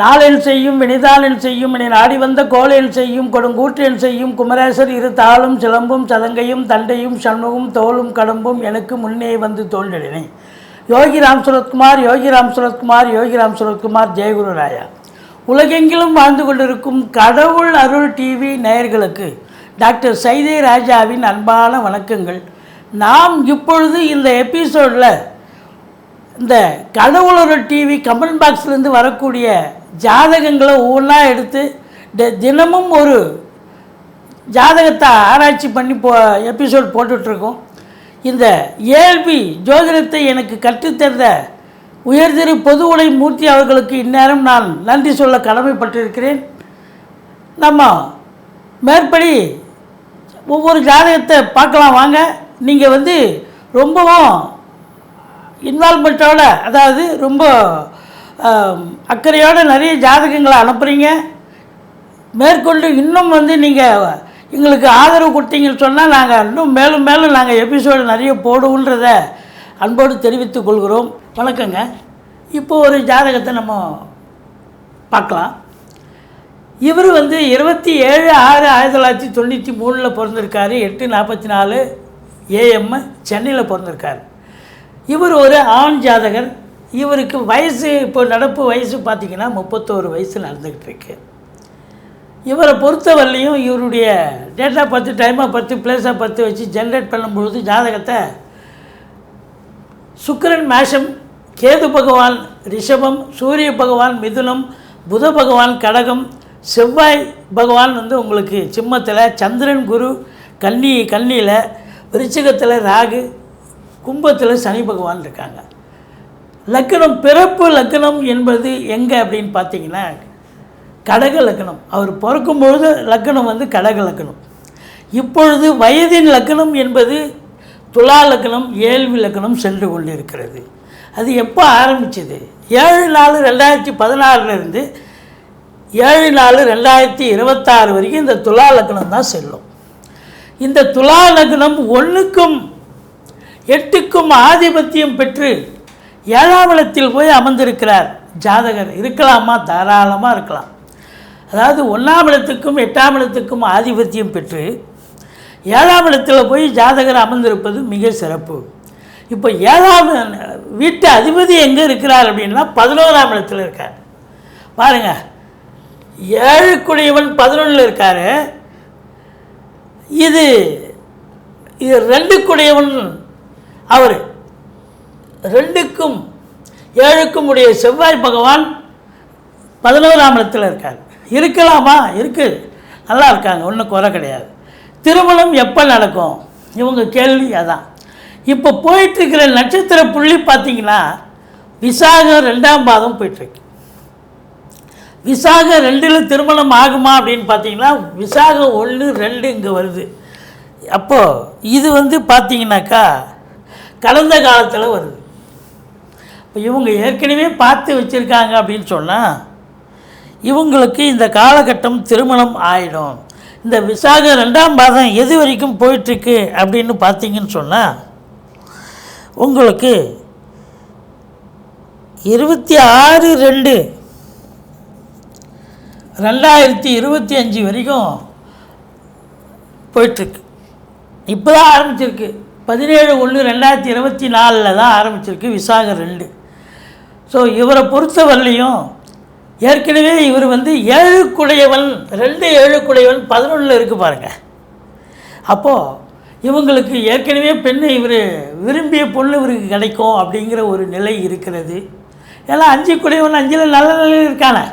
நாளென் செய்யும் வினிதாளென் செய்யும் இனி நாடி வந்த கோளென் செய்யும் கொடுங்கூற்றென் செய்யும் குமரேசர் இரு தாளும் சிலம்பும் சதங்கையும் தண்டையும் சண்முகம் தோளும் கடம்பும் எனக்கு முன்னே வந்து தோன்றினே யோகி ராம் சுரத்குமார் யோகி ராம் சுரத்குமார் யோகி ராம் சுரத்குமார் ஜெயகுரு ராயா உலகெங்கிலும் வாழ்ந்து கொண்டிருக்கும் கடவுள் அருள் டிவி நேயர்களுக்கு டாக்டர் சைதே ராஜாவின் அன்பான வணக்கங்கள். நாம் இப்பொழுது இந்த எபிசோடில் இந்த கடவுளர் டிவி கமெண்ட் பாக்ஸ்லேருந்து வரக்கூடிய ஜாதகங்களை ஒவ்வொன்றா எடுத்து தினமும் ஒரு ஜாதகத்தை ஆராய்ச்சி பண்ணி போ எபிசோட் போட்டுட்ருக்கோம். இந்த ஏல்பி ஜோதிடத்தை எனக்கு கற்றுத்தந்த உயர்திரு பொதுவுடை மூர்த்தி அவர்களுக்கு இந்நேரம் நான் நன்றி சொல்ல கடமைப்பட்டிருக்கிறேன். நம்ம மேற்படி ஒவ்வொரு ஜாதகத்தை பார்க்கலாம் வாங்க. நீங்கள் வந்து ரொம்பவும் இன்வால்மெண்ட்டோட அதாவது ரொம்ப அக்கறையோடு நிறைய ஜாதகங்களை அனுப்புகிறீங்க மேற்கொண்டு இன்னும் வந்து நீங்கள் எங்களுக்கு ஆதரவு கொடுத்தீங்கன்னு சொன்னால் நாங்கள் இன்னும் மேலும் மேலும் நாங்கள் எபிசோடு நிறைய போடுவோன்றத அன்போடு தெரிவித்துக் கொள்கிறோம். வணக்கங்க. இப்போ ஒரு ஜாதகத்தை நம்ம பார்க்கலாம். இவர் வந்து இருபத்தி ஏழு ஆறு ஆயிரத்தி தொள்ளாயிரத்தி தொண்ணூற்றி மூணில் பிறந்திருக்காரு எட்டு நாற்பத்தி நாலு ஏஎம் சென்னையில் பிறந்திருக்கார். இவர் ஒரு ஆண் ஜாதகர். இவருக்கு வயசு இப்போ நடப்பு வயசு பார்த்திங்கன்னா முப்பத்தோரு வயசு நடந்துக்கிட்டு இருக்கு இவரை பொறுத்தவரையிலையும் இவருடைய டேட்டா பத்து டைமாக பத்து பிளேஸாக பத்து வச்சு ஜென்ரேட் பண்ணும்பொழுது ஜாதகத்தை சுக்கரன் மேஷம் கேது பகவான் ரிஷபம் சூரிய பகவான் மிதுனம் புத பகவான் கடகம் செவ்வாய் பகவான் வந்து உங்களுக்கு சிம்மத்தில் சந்திரன் குரு கன்னி கன்னியில் விருச்சிகத்தில் ராகு கும்பத்தில் சனி பகவான் இருக்காங்க. லக்கணம் பிறப்பு லக்கணம் என்பது எங்கே அப்படின்னு பார்த்தீங்கன்னா கடக லக்கணம் அவர் பிறக்கும்பொழுது லக்கணம் வந்து கடக லக்கணம் இப்பொழுது வயதின் லக்கணம் என்பது துலா லக்கணம் ஏழ்வி லக்கணம் சென்று கொண்டிருக்கிறது. அது எப்போ ஆரம்பிச்சது? ஏழு நாலு ரெண்டாயிரத்தி பதினாறுலேருந்து ஏழு நாலு ரெண்டாயிரத்தி இருபத்தாறு வரைக்கும் இந்த துலா லக்கணம் தான் செல்லும். இந்த துலா லக்னம் ஒன்றுக்கும் எட்டுக்கும் ஆதிபத்தியம் பெற்று ஏழாவளத்தில் போய் அமர்ந்திருக்கிறார். ஜாதகர் இருக்கலாமா? தாராளமாக இருக்கலாம். அதாவது ஒன்றாம் இடத்துக்கும் எட்டாம் இடத்துக்கும் ஆதிபத்தியம் பெற்று ஏழாம் இடத்துல போய் ஜாதகர் அமர்ந்திருப்பது மிக சிறப்பு. இப்போ ஏழாம் வீட்டு அதிபதி எங்கே இருக்கிறார் அப்படின்னா பதினோராம் இடத்துல இருக்கார். பாருங்கள் ஏழுக்குடையவன் பதினொன்றில் இருக்கார். இது இது ரெண்டுக்குடையவன் அவர். ரெண்டுக்கும் ஏழுக்கும் உடைய செவ்வாய் பகவான் பதினோராம் இடத்தில் இருக்கார். இருக்கலாமா? இருக்குது நல்லா இருக்காங்க. ஒன்றும் குறை கிடையாது. திருமணம் எப்போ நடக்கும்? இவங்க கேள்வி அதான். இப்போ போயிட்டுருக்கிற நட்சத்திர புள்ளி பார்த்தீங்கன்னா விசாகம் ரெண்டாம் பாதம் போயிட்டுருக்கு. விசாகம் ரெண்டில் திருமணம் ஆகுமா அப்படின்னு பார்த்தீங்கன்னா விசாகம் ஒன்று ரெண்டு இங்கே வருது. அப்போது இது வந்து பார்த்தீங்கன்னாக்கா கடந்த காலத்தில் வருது. இப்போ இவங்க ஏற்கனவே பார்த்து வச்சுருக்காங்க அப்படின்னு சொன்னால் இவங்களுக்கு இந்த காலகட்டம் திருமணம் ஆயிடும். இந்த விசாகம் ரெண்டாம் பாதம் எது வரைக்கும் போயிட்டுருக்கு அப்படின்னு பார்த்தீங்கன்னு சொன்னால் உங்களுக்கு இருபத்தி ஆறு ரெண்டு ரெண்டாயிரத்தி இருபத்தி அஞ்சு வரைக்கும் போயிட்டுருக்கு. இப்போ தான் ஆரம்பிச்சிருக்கு. பதினேழு ஒன்று ரெண்டாயிரத்தி இருபத்தி நாலில் தான் ஆரம்பிச்சிருக்கு விசாக ரெண்டு. ஸோ இவரை பொறுத்தவரையிலையும் ஏற்கனவே இவர் வந்து ஏழுக்குடையவன் ரெண்டு ஏழுக்குடையவன் பதினொன்றில் இருக்குது பாருங்கள் அப்போது இவங்களுக்கு ஏற்கனவே பெண்ணு இவர் விரும்பிய பொண்ணு இவருக்கு கிடைக்கும் அப்படிங்கிற ஒரு நிலை இருக்கிறது. ஏன்னா அஞ்சு குடையவன் அஞ்சில் நல்ல நிலையில் இருக்கானே.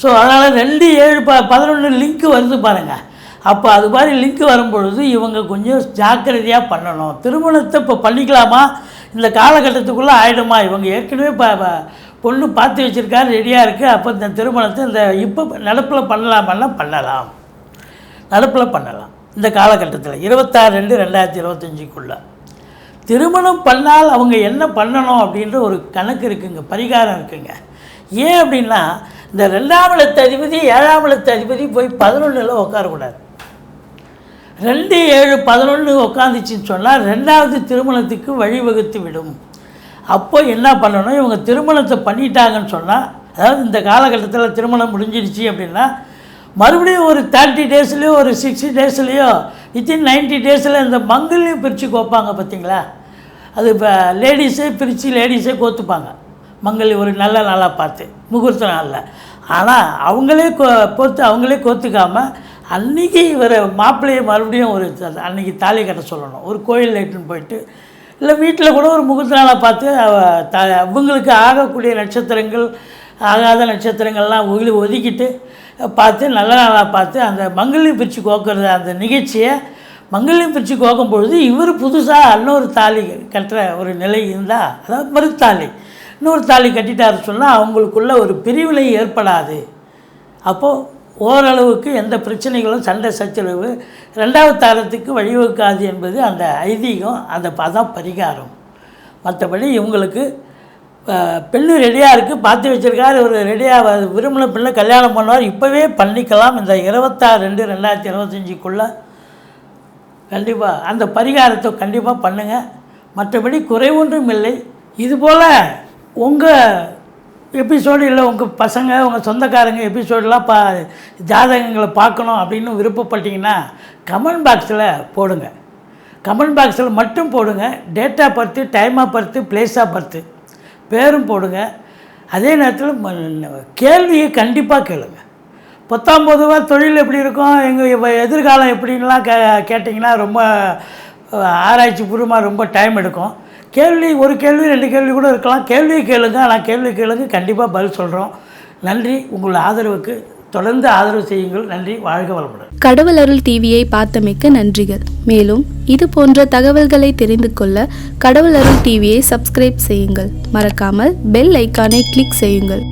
ஸோ அதனால் ரெண்டு ஏழு ப பதினொன்று லிங்க் வருது பாருங்கள் அப்போ அது மாதிரி லிங்க் வரும்பொழுது இவங்க கொஞ்சம் ஜாக்கிரதையாக பண்ணணும். திருமணத்தை இப்போ பண்ணிக்கலாமா? இந்த காலகட்டத்துக்குள்ளே ஆயிடுமா? இவங்க ஏற்கனவே ப பொண்ணு பார்த்து வச்சுருக்காரு ரெடியாக இருக்குது அப்போ இந்த திருமணத்தை இந்த இப்போ நடப்பில் பண்ணலாமெல்லாம் பண்ணலாம். நடப்பில் பண்ணலாம். இந்த காலகட்டத்தில். இருபத்தாறு ரெண்டு ரெண்டாயிரத்தி இருபத்தஞ்சிக்குள்ளே. திருமணம் பண்ணால் அவங்க என்ன பண்ணணும் அப்படின்ற ஒரு கணக்கு இருக்குங்க பரிகாரம் இருக்குங்க. ஏன் அப்படின்னா இந்த ரெண்டாம் இடத்து அதிபதி ஏழாம் இடத்து அதிபதி போய் பதினொன்றில் உட்காரக்கூடாது. ரெண்டு ஏழு பதினொன்று உட்காந்துச்சின்னு சொன்னால் ரெண்டாவது திருமணத்துக்கு வழிவகுத்து விடும். அப்போ என்ன பண்ணணும்? இவங்க திருமணத்தை பண்ணிட்டாங்கன்னு சொன்னால் அதாவது இந்த காலகட்டத்தில் திருமணம் முடிஞ்சிடுச்சு அப்படின்னா மறுபடியும் ஒரு தேர்ட்டி டேஸ்லேயோ ஒரு சிக்ஸ்டி டேஸ்லேயோ வித்தின் நைன்ட்டி டேஸில் இந்த மங்கள்லையும் பிரித்து கோப்பாங்க பார்த்தீங்களா அது இப்போ லேடிஸே பிரித்து லேடிஸே கோத்துப்பாங்க. மங்கள் ஒரு நல்ல நாளாக பார்த்து முகூர்த்த நாளில். ஆனால் அவங்களே கோ கோத்து அவங்களே கோத்துக்காமல் அன்றைக்கி இவரை மாப்பிள்ளையை மறுபடியும் ஒரு அன்றைக்கி அன்னைக்கு தாலி கட்ட சொல்லணும். ஒரு கோயில் லைட்டுன்னு போயிட்டு இல்லை வீட்டில் கூட ஒரு முகூர்த்த நாளாக பார்த்து அவ- த அவங்களுக்கு ஆகக்கூடிய நட்சத்திரங்கள் ஆகாத நட்சத்திரங்கள்லாம் ஒளி ஒதுக்கிட்டு பார்த்து நல்ல நாளாக பார்த்து அந்த மங்கல்யம் பிரித்து கோக்கிறது அந்த நிகழ்ச்சியை மங்கல்யம் பிரித்து கோக்கும் பொழுது இவர் புதுசாக இன்னொரு தாலி கட்டுற ஒரு நிலை இருந்தால் அதாவது மறுத்தாலி இன்னொரு தாலி கட்டிட்டாரு சொன்னால் அவங்களுக்குள்ள ஒரு பிரிவினை ஏற்படாது. அப்போது ஓரளவுக்கு எந்த பிரச்சனைகளும் சண்டை சச்சரவு ரெண்டாவது தாரத்துக்கு வழிவகுக்காது என்பது அந்த ஐதீகம் அந்த அதான் பரிகாரம். மற்றபடி இவங்களுக்கு பெண்ணு ரெடியாக இருக்குது பார்த்து வச்சிருக்காரு ஒரு ரெடியாக விரும்பின பெண்ணை கல்யாணம் பண்ணுவார். இப்போவே பண்ணிக்கலாம். இந்த இருபத்தாறு ரெண்டு ரெண்டாயிரத்தி இருபத்தஞ்சிக்குள்ளே கண்டிப்பாக அந்த பரிகாரத்தை கண்டிப்பாக பண்ணுங்கள் மற்றபடி குறைவொன்றும் இல்லை. இதுபோல் உங்கள் எபிசோடு இல்லை உங்கள் பசங்க உங்கள் சொந்தக்காரங்க எபிசோடெலாம் பா ஜாதகங்களை பார்க்கணும் அப்படின்னு விருப்பப்பட்டீங்கன்னா கமெண்ட் பாக்ஸில் போடுங்க. கமெண்ட் பாக்ஸில் மட்டும் போடுங்க. டேட்டா பர்த்து டைமாக பர்த்து பிளேஸ் பர்த்து பேரும் போடுங்க. அதே நேரத்தில் கேள்வியை கண்டிப்பாக கேளுங்க. பத்தாம் பொதுவாக தொழில் எப்படி இருக்கும்? எங்கள் எதிர்காலம் எப்படின்லாம் கே கேட்டிங்கன்னா ரொம்ப ஆராய்ச்சி பூர்வமாக ரொம்ப டைம் எடுக்கும். கேள்வி ஒரு கேள்வி ரெண்டு கேள்வி கூட இருக்கலாம். கேள்வியை கேளுங்க ஆனால் கேள்வி கேளுங்க கண்டிப்பாக பதில் சொல்கிறோம் நன்றி உங்கள் ஆதரவுக்கு தொடர்ந்து ஆதரவு செய்யுங்கள். நன்றி வாழ்க வளமுடன். கடவுள் அருள் டிவியை பார்த்தமைக்க நன்றிகள். மேலும் இது போன்ற தகவல்களை தெரிந்து கொள்ள கடவுள் அருள் டிவியை சப்ஸ்கிரைப் செய்யுங்கள். மறக்காமல் பெல் ஐக்கானை கிளிக் செய்யுங்கள்.